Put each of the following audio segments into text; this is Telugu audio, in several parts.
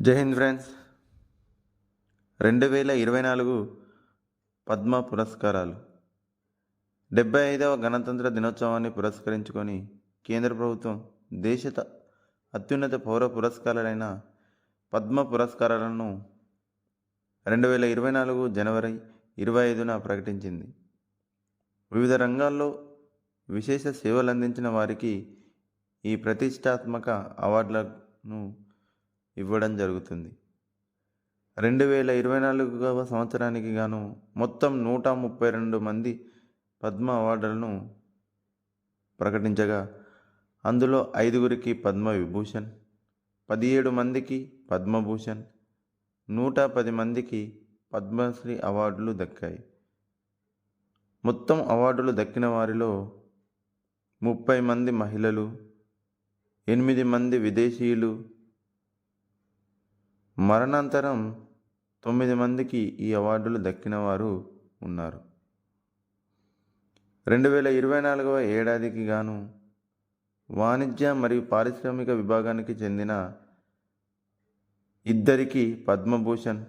జై హింద్ ఫ్రెండ్స్. రెండు వేల ఇరవై నాలుగు పద్మ పురస్కారాలు. డెబ్బై ఐదవ గణతంత్ర దినోత్సవాన్ని పురస్కరించుకొని కేంద్ర ప్రభుత్వం దేశ అత్యున్నత పౌర పురస్కారాలైన పద్మ పురస్కారాలను రెండు వేల ఇరవై నాలుగు జనవరి ఇరవై ఐదున ప్రకటించింది. వివిధ రంగాల్లో విశేష సేవలు అందించిన వారికి ఈ ప్రతిష్టాత్మక అవార్డులను ఇవ్వడం జరుగుతుంది. రెండు వేల ఇరవై నాలుగవ సంవత్సరానికి గాను మొత్తం నూట ముప్పై రెండు మంది పద్మ అవార్డులను ప్రకటించగా అందులో ఐదుగురికి పద్మ విభూషణ్ పదిహేడు మందికి పద్మభూషణ్ నూట పది మందికి పద్మశ్రీ అవార్డులు దక్కాయి. మొత్తం అవార్డులు దక్కిన వారిలో ముప్పై మంది మహిళలు ఎనిమిది మంది విదేశీయులు మరణాంతరం తొమ్మిది మందికి ఈ అవార్డులు దక్కిన వారు ఉన్నారు. రెండు వేల ఇరవై నాలుగవ ఏడాదికి గాను వాణిజ్య మరియు పారిశ్రామిక విభాగానికి చెందిన ఇద్దరికి పద్మభూషణ్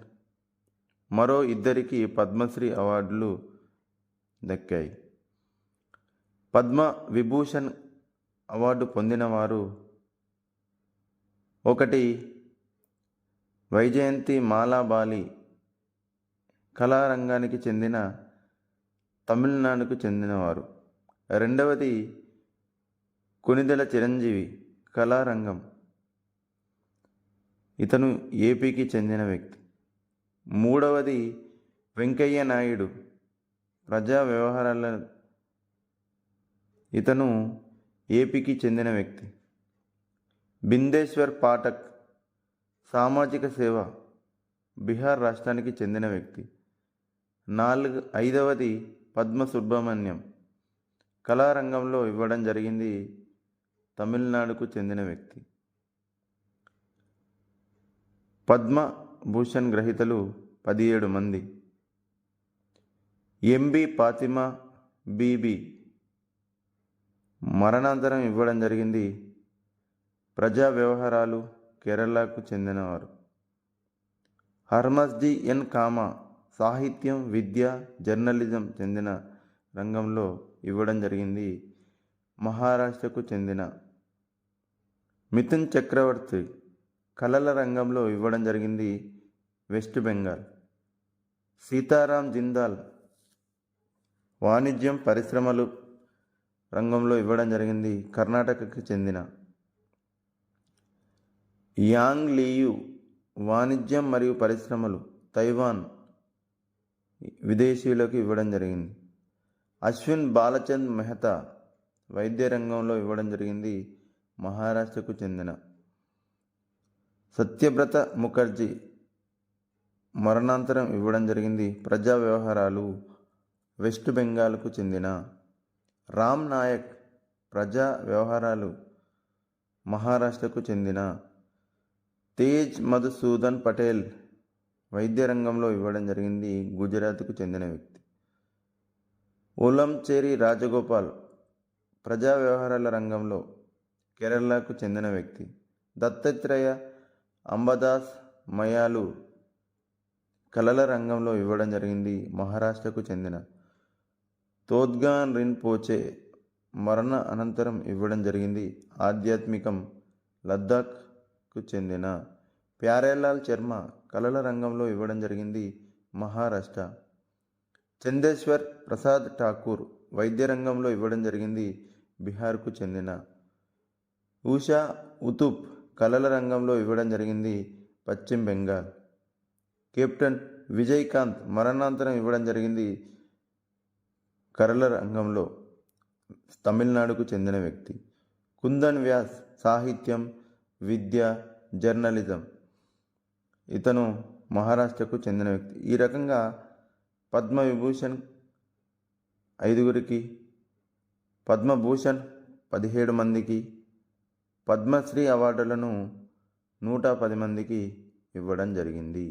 మరో ఇద్దరికి పద్మశ్రీ అవార్డులు దక్కాయి. పద్మ విభూషణ్ అవార్డు పొందినవారు ఒకటి వైజయంతి మాలాబాలి కళారంగానికి చెందిన తమిళనాడుకు చెందినవారు. రెండవది కొనిదెల చిరంజీవి కళారంగం. ఇతను ఏపీకి చెందిన వ్యక్తి. మూడవది వెంకయ్య నాయుడు ప్రజా వ్యవహారాల ఇతను ఏపీకి చెందిన వ్యక్తి. బిందేశ్వర్ పాఠక్ సామాజిక సేవ బీహార్ రాష్ట్రానికి చెందిన వ్యక్తి. నాలుగు ఐదవది పద్మ సుబ్రహ్మణ్యం కళారంగంలో ఇవ్వడం జరిగింది తమిళనాడుకు చెందిన వ్యక్తి. పద్మ భూషణ్ గ్రహీతలు పదిహేడు మంది. ఎంబి ఫాతిమా బీబీ. మరణాంతరం ఇవ్వడం జరిగింది ప్రజా వ్యవహారాలు కేరళకు చెందినవారు. హర్మస్జీ ఎన్ కామా సాహిత్యం విద్య జర్నలిజం చెందిన రంగంలో ఇవ్వడం జరిగింది. మహారాష్ట్రకు చెందిన మిథున్ చక్రవర్తి కళల రంగంలో ఇవ్వడం జరిగింది వెస్ట్ బెంగాల్. సీతారాం జిందాల్ వాణిజ్యం పరిశ్రమలు రంగంలో ఇవ్వడం జరిగింది కర్ణాటకకు చెందిన యాంగ్ లీయు వాణిజ్యం మరియు పరిశ్రమలు తైవాన్ విదేశీయులకు ఇవ్వడం జరిగింది. అశ్విన్ బాలచంద్ మెహతా వైద్య రంగంలో ఇవ్వడం జరిగింది మహారాష్ట్రకు చెందిన. సత్యవ్రత ముఖర్జీ మరణాంతరం ఇవ్వడం జరిగింది ప్రజా వ్యవహారాలు వెస్ట్ బెంగాల్కు చెందిన. రామ్ నాయక్ ప్రజా వ్యవహారాలు మహారాష్ట్రకు చెందిన. తేజ్ మధుసూదన్ పటేల్ వైద్య రంగంలో ఇవ్వడం జరిగింది గుజరాత్కు చెందిన వ్యక్తి. ఓలంచేరి రాజగోపాల్ ప్రజా వ్యవహారాల రంగంలో కేరళకు చెందిన వ్యక్తి. దత్తాత్రేయ అంబదాస్ మయాలు కళల రంగంలో ఇవ్వడం జరిగింది మహారాష్ట్రకు చెందిన. తోద్గాన్ రిన్ పోచే మరణ అనంతరం ఇవ్వడం జరిగింది ఆధ్యాత్మికం లద్దాఖ్ కు చెందిన ప్యారేలాల్ శర్మ కళల రంగంలో ఇవ్వడం జరిగింది మహారాష్ట్ర. చందేశ్వర్ ప్రసాద్ ఠాకూర్ వైద్య రంగంలో ఇవ్వడం జరిగింది బీహార్కు చెందిన. ఉషా ఉతుప్ కళల రంగంలో ఇవ్వడం జరిగింది పశ్చిమ బెంగాల్. కెప్టెన్ విజయకాంత్ మరణాంతరం ఇవ్వడం జరిగింది కళల రంగంలో తమిళనాడుకు చెందిన వ్యక్తి. కుందన్ వ్యాస్ సాహిత్యం విద్య జర్నలిజం. ఇతను మహారాష్ట్రకు చెందిన వ్యక్తి. ఈ రకంగా పద్మవిభూషణ్ ఐదుగురికి పద్మభూషణ్ పదిహేడు మందికి పద్మశ్రీ అవార్డులను నూట పది మందికి ఇవ్వడం జరిగింది.